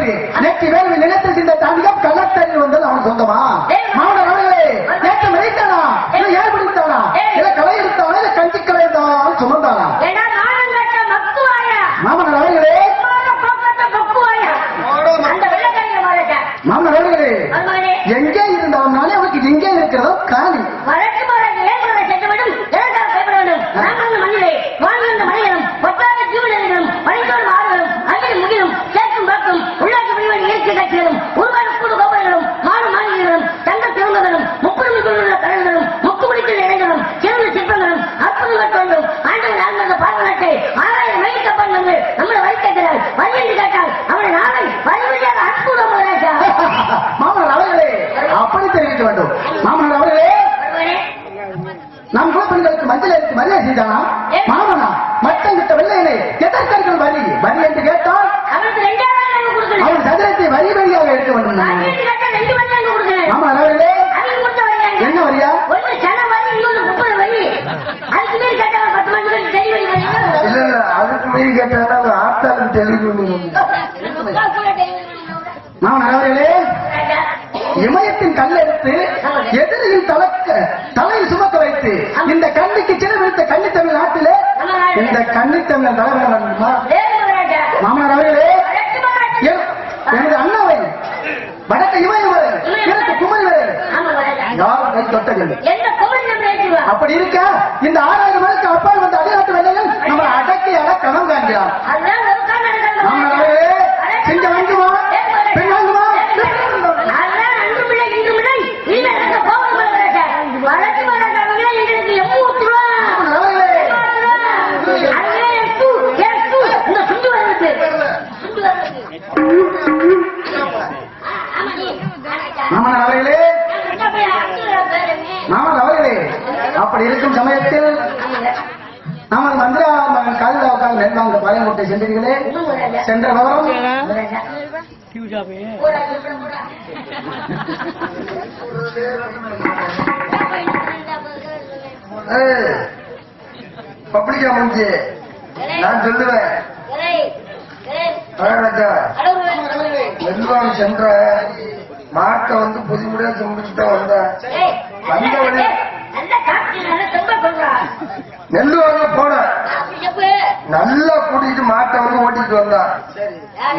பெற்று நேற்று வேலையில் மாமனா மட்டம் கிட்ட வெள்ளையனை எதற்கார்கள் வரி? வரி என்று கேட்டால் அவன் சதுரத்தை வரி வரியாக நேரம் கொடுக்கணும் மாமனார் அவர்களே என்ன வரியா? அதுக்கு மேல் கேட்டா ஒரு பத்து இந்த கன்னி தமிழ் தலைவர் வேண்டுமா மாமனார் அவர்களே என்- எனது அண்ணாவை வடக்கு இமயம் வரை கிழக்கு குமரி யாரும் கை தொட்டதில்லை? அப்படி இருக்க இந்த ஆறாயிரம் அப்படி இருக்கும் சமயத்தில் நமது மந்திரா காலில் உட்கார்ந்து நெல்வாங்க பாளையங்கோட்டை சென்றீர்களே. சென்ற விவரம்? பப்ளிக்கா முடிஞ்சு நான் சொல்லுவேன். மெல்வான் சென்ற மாட்டை வந்து புதுமுடியா கும்பிட்டு தான் வந்தேன் நெல்லு வாங்க போனேன் நல்லா கூட்டிட்டு மாட்டை வந்து ஓட்டிட்டு வந்தான்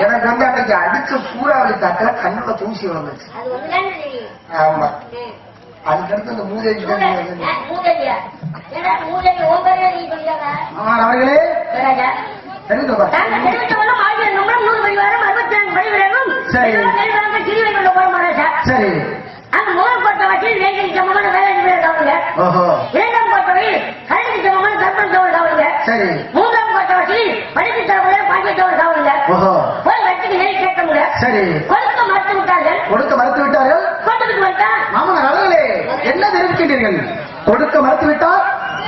எனக்கு வந்து அன்னைக்கு அடிச்ச சூறாவளி தாக்கல கண்ணுல தூசி வந்துச்சு ஆமா. அதுக்கடுத்து இந்த மூதேவி அவர்களே. சரி. சரி. அந்த வேலை பேர் காவலுங்க ஓஹோ. இரண்டாம் கோட்டை வழி கல்வி சமமான கற்பன் சோழ காவலுங்க சரி மூன்றாம் கோட்டை வச்சு படிப்பு தரவுல பாக்கிய சோழ காவலுங்க ஓஹோ போய் வச்சுக்கு நெறி கேட்க சரி கொடுக்க மறுத்து விட்டார்கள் கொடுக்க மறுத்து விட்டார்கள் கொண்டுட்டு வந்தா மாமனார் அவர்களே என்ன தெரிவிக்கின்றீர்கள் கொடுக்க மறுத்து விட்டால்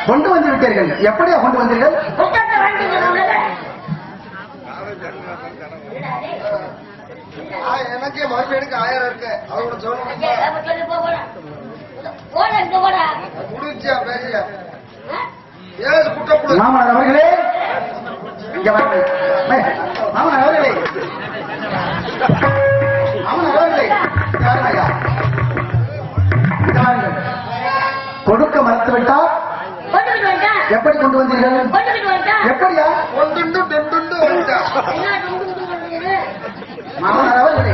கொண்டு வந்து விட்டீர்கள் எப்படியா கொண்டு வந்தீர்கள் புத்தகத்தை வாங்கி எனக்கே மறுபடியும் எடுக்க ஆயிரம் இருக்கு அவங்கள சொல்லணும் மாமனார் அவர்களே இங்க. ஏய், மாமனார் அவர்களே. மாமனார் அவர்களே. கொடுக்க மறுத்து விட்டால் கொண்டுட்டு வந்தா எப்படி கொண்டு வந்தீர்கள்? எப்படியா? மாமனார் அவர்களே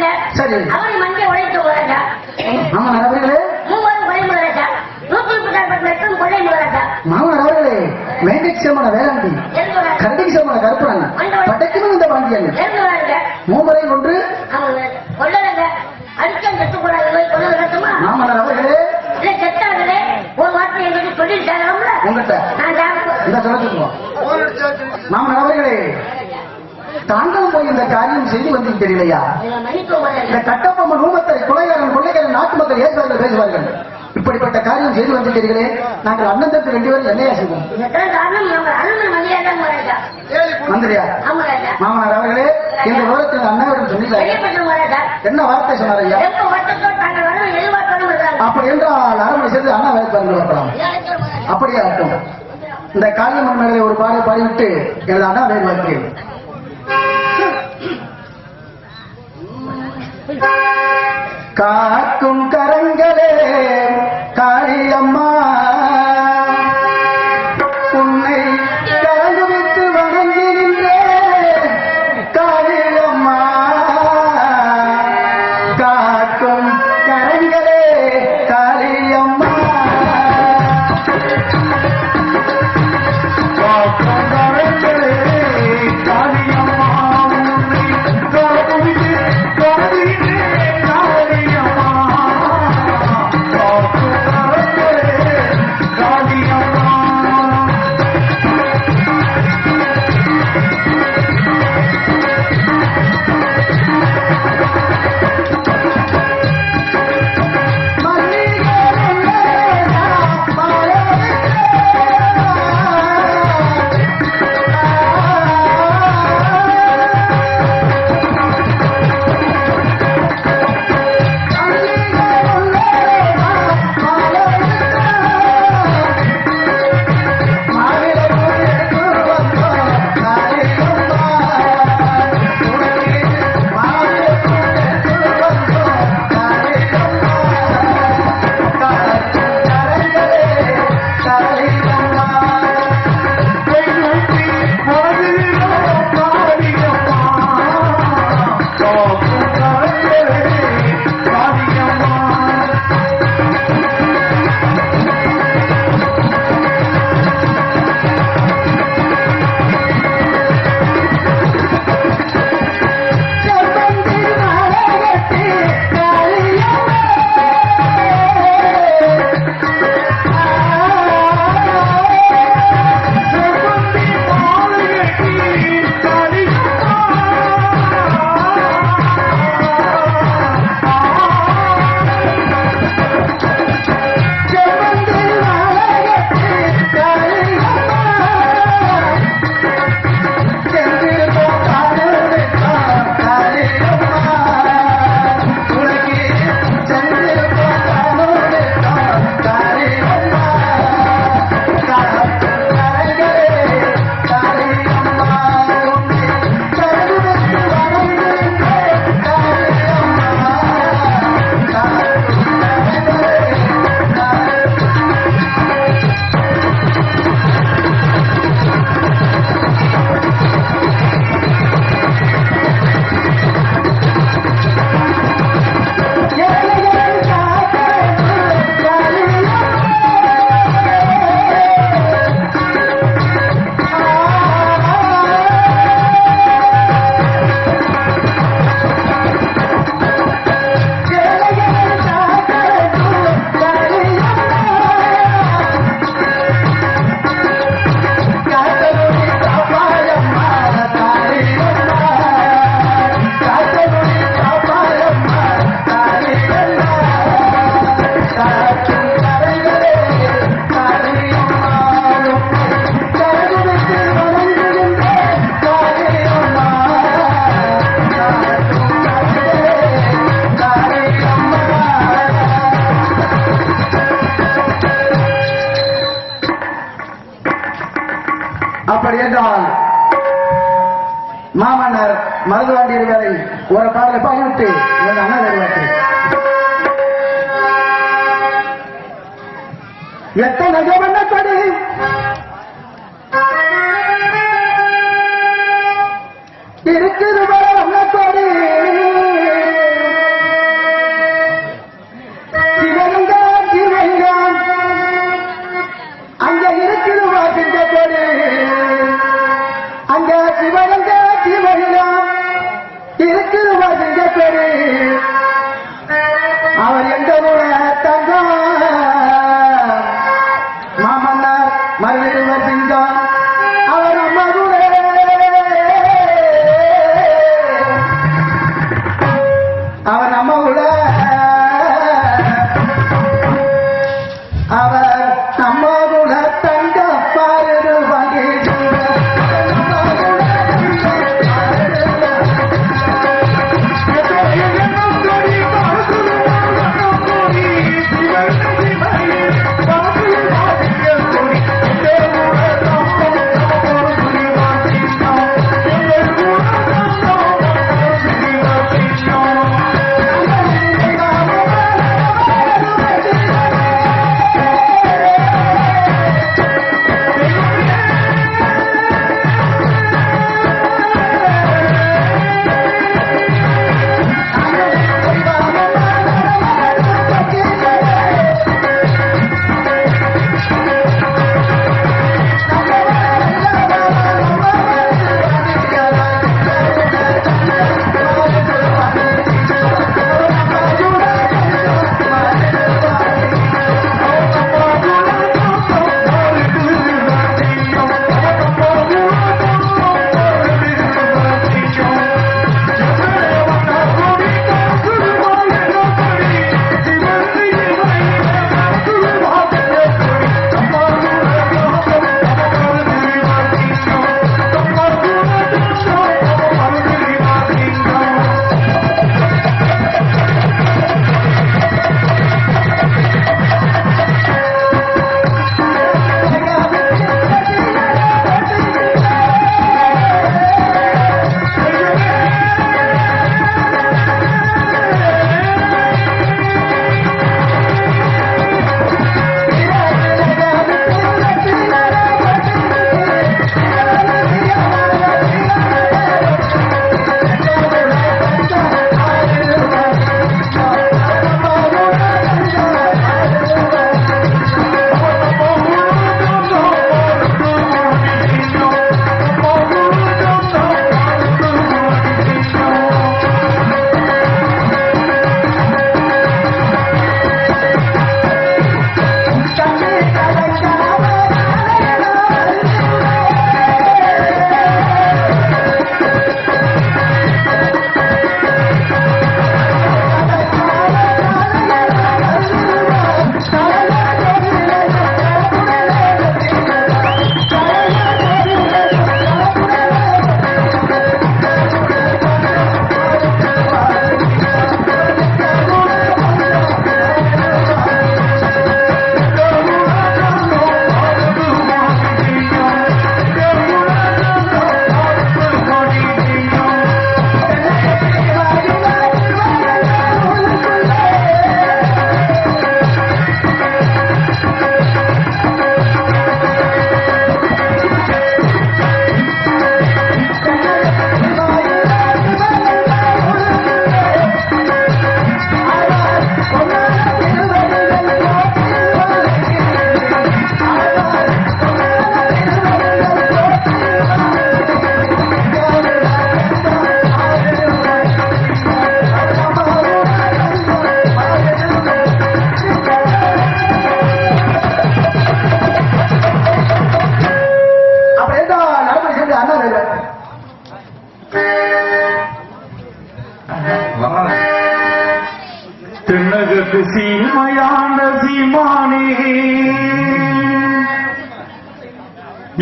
இல்ல சரி. அவரும் மஞ்சள் உழைத்து போறாங்க மாமனார் அவர்களே மூவரும் லட்சம் கொள்ளை முறாங்க மாமனார் அவர்களே வேங்கைக்கு சமமான வேளாண்மை எழுதுறாங்க கரடிக்கு சமமான கருப்பரன் படைக்குமே இந்த எழுதுறாங்க மூவரை அவங்க கொள்ளலங்க அடிச்சம் செத்து போறாங்க கொள்ள மாமனார் அவர்களே இல்ல செத்தாங்களே தொட்டில் சேரலாம்ல. உங்ககிட்ட நான் சாப்பிடுவேன் இந்த சொல்லுங்க மாமன் அவர்களே தாங்களும் போய் இந்த காரியம் செய்து வந்து தெரியலையா இந்த கட்டபொம்மன் ஊமத்தை கொலைகாரன் கொள்ளைக்காரன் நாட்டு மக்கள் ஏசுவார்கள் பேசுவார்கள். இப்படிப்பட்ட காரியம் செய்து வந்து தெரியலே நாங்கள் அண்ணன் தம்பி ரெண்டு பேரும் என்னையா செய்வோம்? மந்திரியா? மாமனார் அவர்களே இந்த விவரத்தில் அண்ணாவிடம் சொன்னீங்க என்ன வார்த்தை சொன்னார் ஐயா? தாங்கள் அப்படி என்றால் அரண்மனை சேர்ந்து அண்ணா வேலை பார்த்து வரலாம். அப்படியே ஆகட்டும். இந்த காளியம்மன் மேலே ஒரு பாடல் பாடிவிட்டு எனது அண்ணா வேலை பார்க்கிறேன் காக்கும் மாமன்னர் மருதுவாண்டியர் வேலை ஒரு பாடலை பகிர்ந்து எனது அண்ணா வேலை எத்தனை கவனப்படி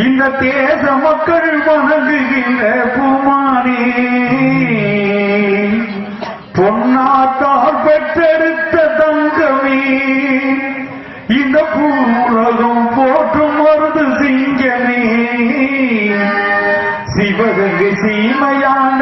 இந்த தேச மக்கள் வணங்குகின்ற பூமானி. பொன்னாத்தார் பெற்றெடுத்த தங்கமி. இந்த பூலகம் போற்றும் மருது சிங்கமே. சிவகங்கை சீமையான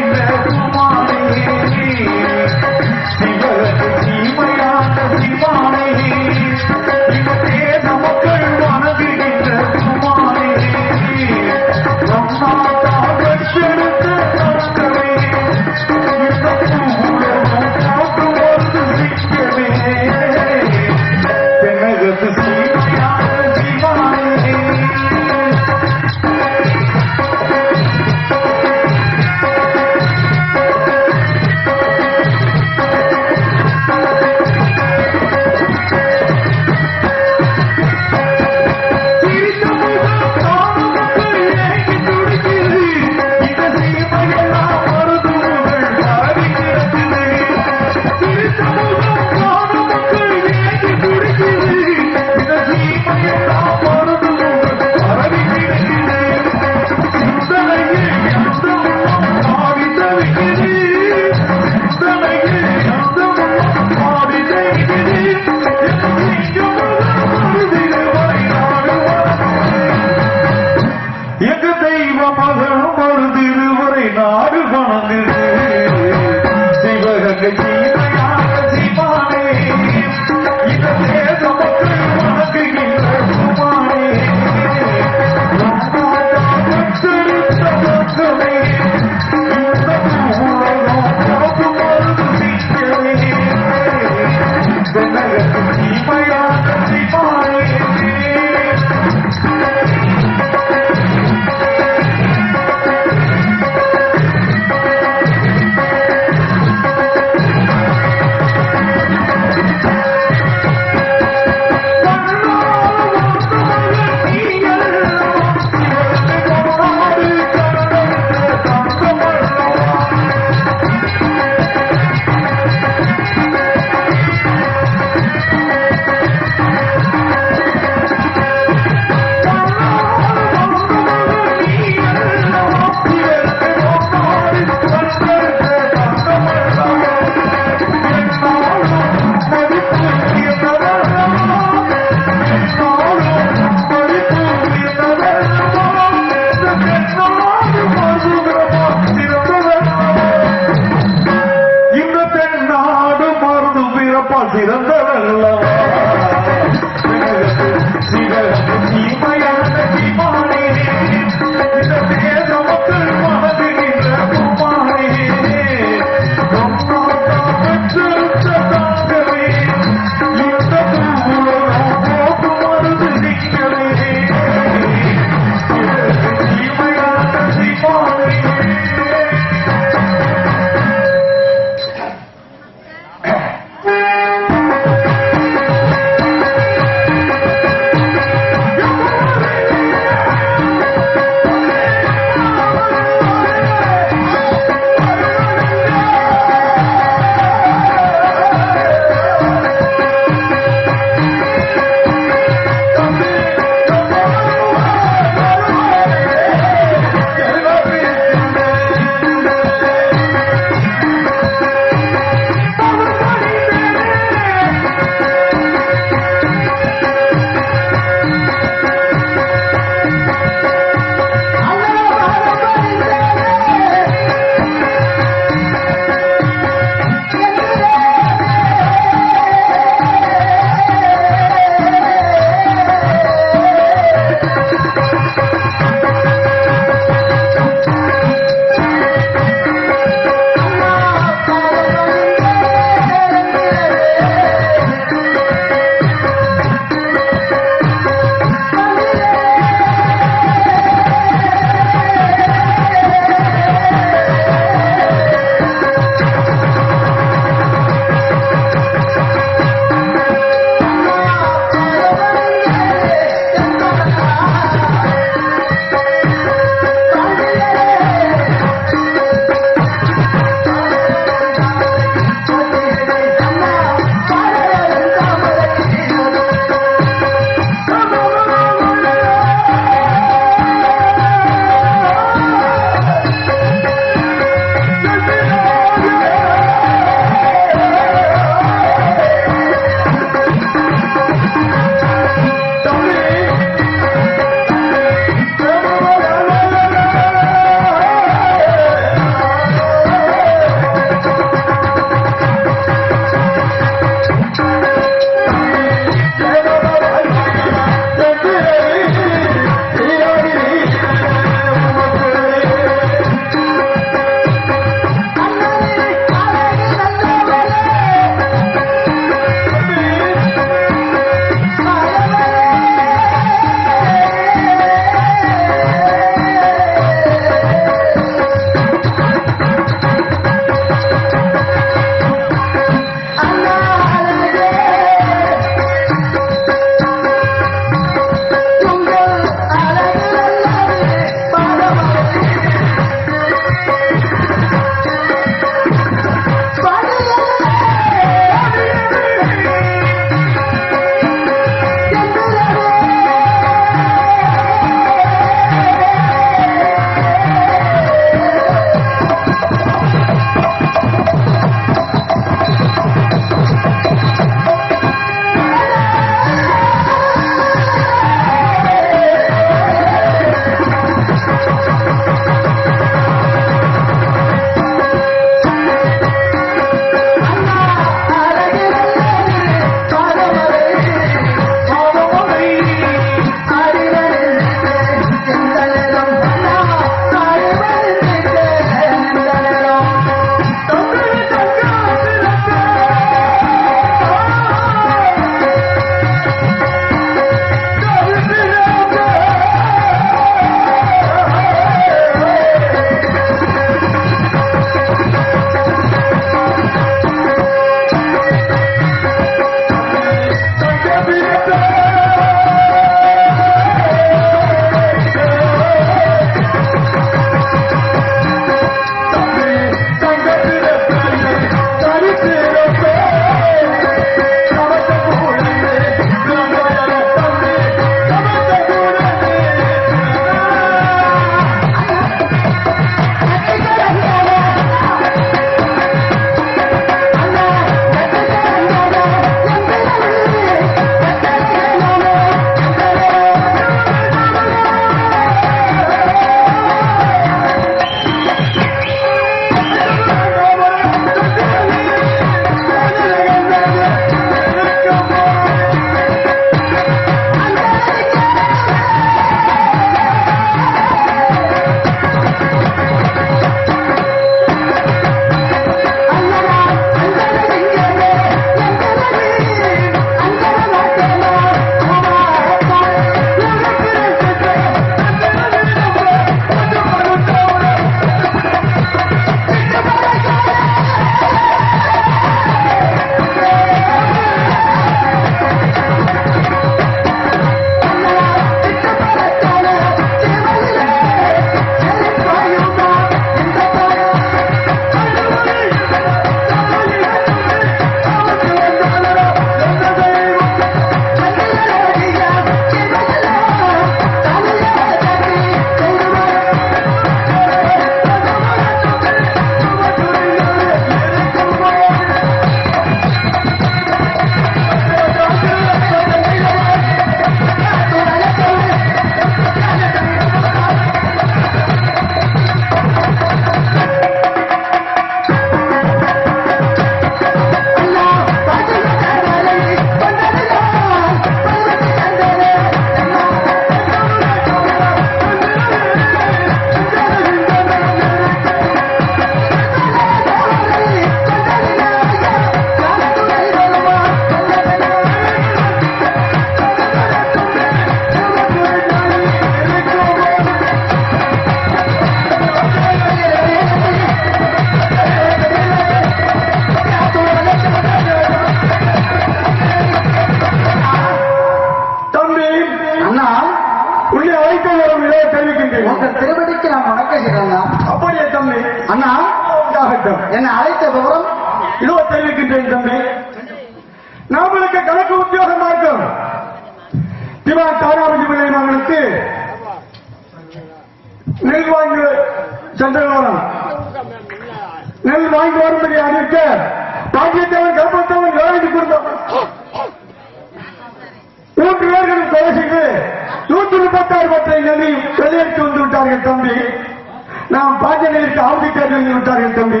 அவதி தேர்வு வந்து விட்டார்கள் தம்பி.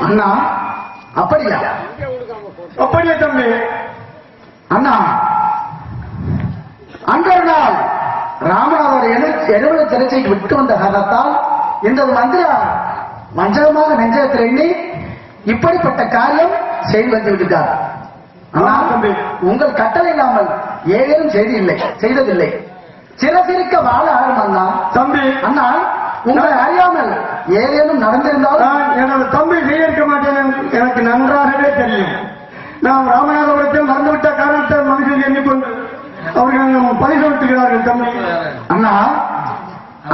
அண்ணா அப்படியா? அப்படியே தம்பி? அண்ணா அன்றொரு நாள் ராமநாதோட எழுபது திருச்சிக்கு விட்டு வந்த காரணத்தால் இந்த மந்திரா வஞ்சகமாக நெஞ்சகத்தில் எண்ணி இப்படிப்பட்ட காரியம் செய்து வந்து விட்டார். உங்கள் கட்டளை இல்லாமல் ஏதேனும் செய்தி இல்லை செய்ததில்லை. சிறசிருக்க வாழ ஆகும் அண்ணா. தம்பி. அண்ணா உங்களை அறியாமல் ஏதேனும் நடந்திருந்தால் நான் எனது தம்பி செய்திருக்க மாட்டேன் எனக்கு நன்றாகவே தெரியும். நாம் ராமநாதபுரத்தில் மறந்துவிட்ட காரணத்தை மனுஷன் எண்ணிக்கொண்டு அவர்கள் பரிசோதிக்கிறார்கள் தம்பி. அண்ணா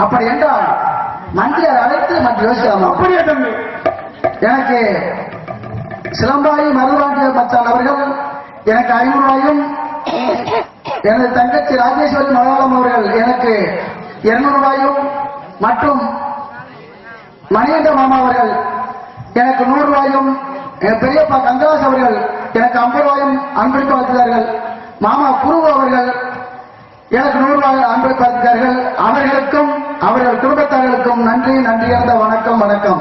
அப்படி என்றால் மந்திரியார் அழைத்து மற்ற யோசிக்கலாமா அப்படியே தம்பி. எனக்கு சிலம்பாயி மருதுவாண்டிய மச்சான் அவர்கள் எனக்கு ஐநூறு ரூபாயும் எனது தங்கச்சி ராஜேஸ்வரி மலையாளம் அவர்கள் எனக்கு இருநூறு ரூபாயும் மற்றும் மணிகண்ட மாமா அவர்கள் எனக்கு நூறு ரூபாயும் என் பெரியப்பா கங்கராஜ் அவர்கள் எனக்கு ஐம்பது ரூபாயும் அன்பளிப்பு அளித்தார்கள். மாமா குரு அவர்கள் எனக்கு நூறு ரூபாய் அன்பளிப்பு அளித்தார்கள். அவர்களுக்கும் அவர்கள் குடும்பத்தார்களுக்கும் நன்றி நன்றி இருந்த வணக்கம் வணக்கம்.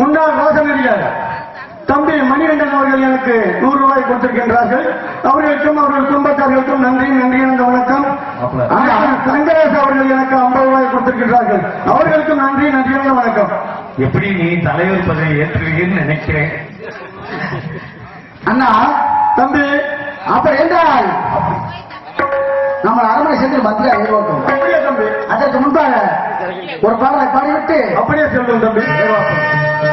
முன்னாள் ரோசனடியார் தம்பி மணிகண்டன் அவர்கள் எனக்கு நூறு ரூபாய் கொடுத்திருக்கின்றார்கள். அவர்களுக்கும் அவர்கள் குடும்பத்தார்களுக்கும் நன்றி நன்றி என்ற வணக்கம். சங்கரேஷ் அவர்கள் எனக்கு ஐம்பது ரூபாய் கொடுத்திருக்கின்றார்கள். அவர்களுக்கும் நன்றி நன்றி என்ற வணக்கம். எப்படி நீ தலைவர் பதவி ஏற்றுவீங்கன்னு நினைக்கிறேன்? அண்ணா தம்பி அப்படி என்றால்? நம்ம அரண்மனை ஏற்போம் அப்படியே தம்பி? அதற்கு முன்பாக ஒரு பாடலை பாடிவிட்டு அப்படியே செல்லும் தம்பி. தங்கத்தனிக்கிறையே